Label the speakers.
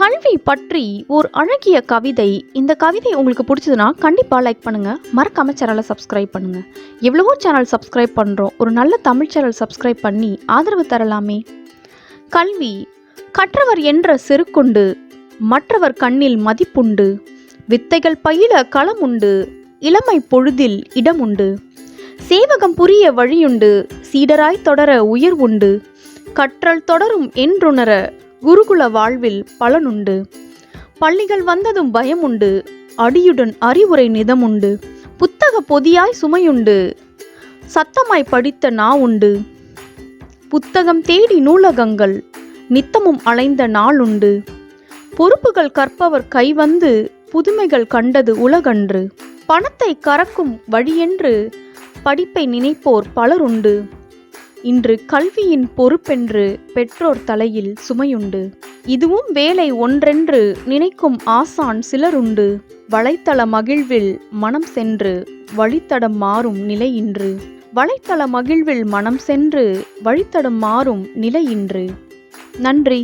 Speaker 1: கல்வி பற்றி ஒரு அழகிய கவிதை. இந்த கவிதை உங்களுக்கு பிடிச்சதுன்னா கண்டிப்பாக லைக் பண்ணுங்கள் மறக்காம சேனலை சப்ஸ்கிரைப் பண்ணுங்கள் எவ்வளவோ சேனல் சப்ஸ்கிரைப் பண்ணுறோம் ஒரு நல்ல தமிழ் சேனல் சப்ஸ்கிரைப் பண்ணி ஆதரவு தரலாமே. கல்வி கற்றவர் என்ற செருக்குண்டு மற்றவர் கண்ணில் மதிப்புண்டு வித்தைகள் பயில களமுண்டு இளமை பொழுதில் இடமுண்டு சேவகம் புரிய வழியுண்டு சீடராய் தொடர உயர்வுண்டு கற்றல் தொடரும் என்றுணர குருகுல வாழ்வில் பலனுண்டு. பள்ளிகள் வந்ததும் பயமுண்டு. அடியுடன் அறிவுரை நிதமுண்டு. புத்தக பொதியாய் சுமையுண்டு. சத்தமாய் படித்த நா உண்டு புத்தகம் தேடி நூலகங்கள் நித்தமும் அலைந்த நாள் உண்டு பொறுப்புகள் கற்பவர் கைவந்து புதுமைகள் கண்டது உலகன்று. பணத்தை கறக்கும் வழியென்று படிப்பை நினைப்போர் பலருண்டு. இன்று கல்வியின் பொறுப்பென்று பெற்றோர் தலையில் சுமையுண்டு. இதுவும் வேலை ஒன்றென்று நினைக்கும் ஆசான் சிலருண்டு. வலைத்தள மகிழ்வில் மனம் சென்று வழித்தடம் மாறும் நிலை இன்று. வலைத்தள மகிழ்வில் மனம் சென்று வழித்தடம் மாறும் நிலை இன்று. நன்றி.